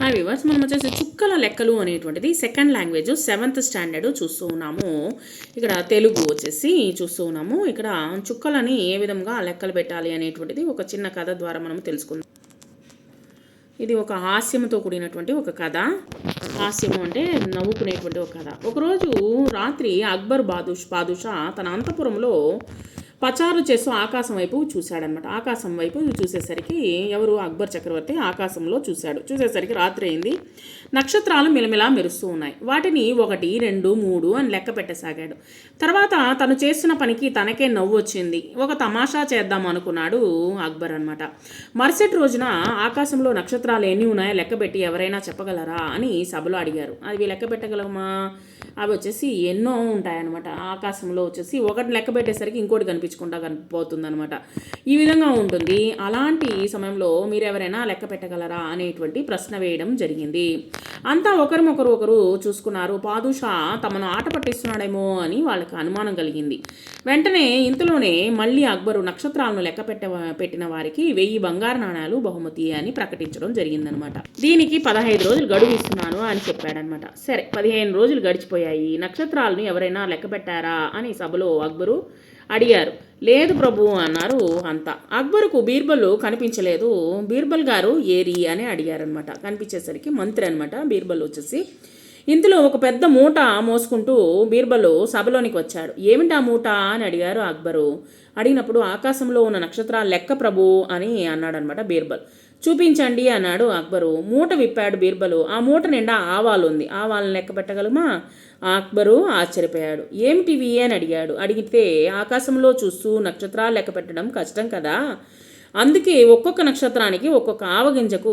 High viewers మనం వచ్చేసి చుక్కల లెక్కలు అనేటువంటిది సెకండ్ లాంగ్వేజ్ సెవెంత్ స్టాండర్డ్ చూస్తూ ఉన్నాము. ఇక్కడ తెలుగు వచ్చేసి చూస్తూ ఉన్నాము. ఇక్కడ చుక్కలని ఏ విధంగా లెక్కలు పెట్టాలి అనేటువంటిది ఒక చిన్న కథ ద్వారా మనం తెలుసుకుందాం. ఇది ఒక హాస్యంతో కూడినటువంటి ఒక కథ. హాస్యం అంటే నవ్వుకునేటువంటి ఒక కథ. ఒకరోజు రాత్రి అక్బర్ బాదుష్ బాదుషా తన అంతపురంలో పచారు చేస్తూ ఆకాశం వైపు చూశాడనమాట ఆకాశం వైపు చూసేసరికి ఎవరు? అక్బర్ చక్రవర్తి ఆకాశంలో చూశాడు. చూసేసరికి రాత్రి అయింది. నక్షత్రాలు మిలమిలా మెరుస్తూ ఉన్నాయి. వాటిని ఒకటి రెండు మూడు అని లెక్క పెట్టసాగాడు. తర్వాత తను చేస్తున్న పనికి తనకే నవ్వు వచ్చింది. ఒక తమాషా చేద్దాం అనుకున్నాడు అక్బర్ అనమాట మరుసటి రోజున ఆకాశంలో నక్షత్రాలు ఎన్ని ఉన్నాయో లెక్కపెట్టి ఎవరైనా చెప్పగలరా అని సభలో అడిగారు. అవి లెక్క పెట్టగలమా అవి వచ్చేసి ఎన్నో ఉంటాయన్నమాట. ఆకాశంలో వచ్చేసి ఒకటి లెక్క పెట్టేసరికి ఇంకోటి కనిపించకుండా కనిపోతుంది అనమాట ఈ విధంగా ఉంటుంది. అలాంటి సమయంలో మీరు ఎవరైనా లెక్క పెట్టగలరా అనేటువంటి ప్రశ్న వేయడం జరిగింది. అంతా ఒకరినొకరు ఒకరు చూసుకున్నారు. పాదుషా తమను ఆట పట్టిస్తున్నాడేమో అని వాళ్ళకి అనుమానం కలిగింది. వెంటనే ఇంతలోనే మళ్ళీ అక్బరు నక్షత్రాలను లెక్క పెట్ట పెట్టిన వారికి వెయ్యి బంగారు నాణాలు బహుమతి అని ప్రకటించడం జరిగిందనమాట దీనికి పదహైదు రోజులు గడువు ఇస్తున్నాను అని చెప్పాడనమాట సరే పదిహేను రోజులు గడిచిపోయాయి. నక్షత్రాలను ఎవరైనా లెక్క పెట్టారా అని సభలో అక్బరు అడిగారు. లేదు ప్రభు అన్నారు అంతా. అక్బరుకు బీర్బల్ కనిపించలేదు. బీర్బల్ గారు ఏరి అని అడిగారనమాట కనిపించేసరికి మంత్రి అనమాట బీర్బల్ వచ్చేసి ఇంతలో ఒక పెద్ద మూట మోసుకుంటూ బీర్బలు సభలోనికి వచ్చాడు. ఏమిటి ఆ మూట? అని అడిగారు అక్బరు. అడిగినప్పుడు ఆకాశంలో ఉన్న నక్షత్రాలు లెక్క ప్రభు అని అన్నాడనమాట బీర్బల్. చూపించండి అన్నాడు అక్బరు. మూట విప్పాడు బీర్బలు. ఆ మూట నిండా ఆవాలు ఉంది. ఆవాలను లెక్క పెట్టగలమా? అక్బరు ఆశ్చర్యపోయాడు. ఏమిటివి? అని అడిగాడు. అడిగితే ఆకాశంలో చూస్తూ నక్షత్రాలు లెక్క పెట్టడం కష్టం కదా. అందుకే ఒక్కొక్క నక్షత్రానికి ఒక్కొక్క ఆవగింజకు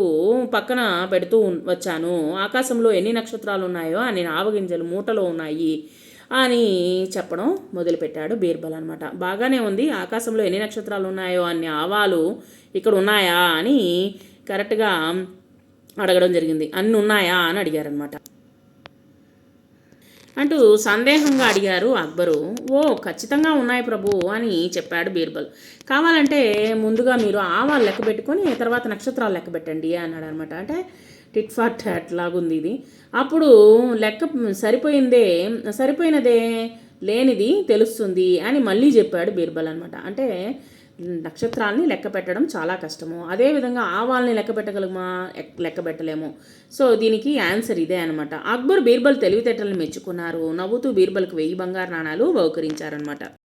పక్కన పెడుతూ వచ్చాను. ఆకాశంలో ఎన్ని నక్షత్రాలు ఉన్నాయో అన్ని ఆవగింజలు మూటలో ఉన్నాయి అని చెప్పడం మొదలుపెట్టాడు బీర్బల్ అనమాట బాగానే ఉంది. ఆకాశంలో ఎన్ని నక్షత్రాలు ఉన్నాయో అన్ని ఆవాలు ఇక్కడ ఉన్నాయా అని కరెక్ట్గా అడగడం జరిగింది. అన్ని ఉన్నాయా అని అడిగారనమాట అంటూ సందేహంగా అడిగారు అక్బరు. ఓ ఖచ్చితంగా ఉన్నాయి ప్రభు అని చెప్పాడు బీర్బల్. కావాలంటే ముందుగా మీరు ఆవాలు లెక్క పెట్టుకొని తర్వాత నక్షత్రాలు లెక్క పెట్టండి అన్నాడు అనమాట అంటే టిట్ ఫార్ టాట్ లాగుంది ఇది. అప్పుడు లెక్క సరిపోయిందే సరిపోయినదే లేనిది తెలుస్తుంది అని మళ్ళీ చెప్పాడు బీర్బల్ అనమాట అంటే నక్షత్రాలని లెక్క పెట్టడం చాలా కష్టము. అదేవిధంగా ఆవాల్ని లెక్క పెట్టగలమా? లెక్క పెట్టలేము. సో దీనికి ఆన్సర్ ఇదే అనమాట అక్బర్ బీర్బల్ తెలివితేటలను మెచ్చుకున్నారు. నవ్వుతూ బీర్బల్కి వెయ్యి బంగారు నాణాలు బహుకరించారనమాట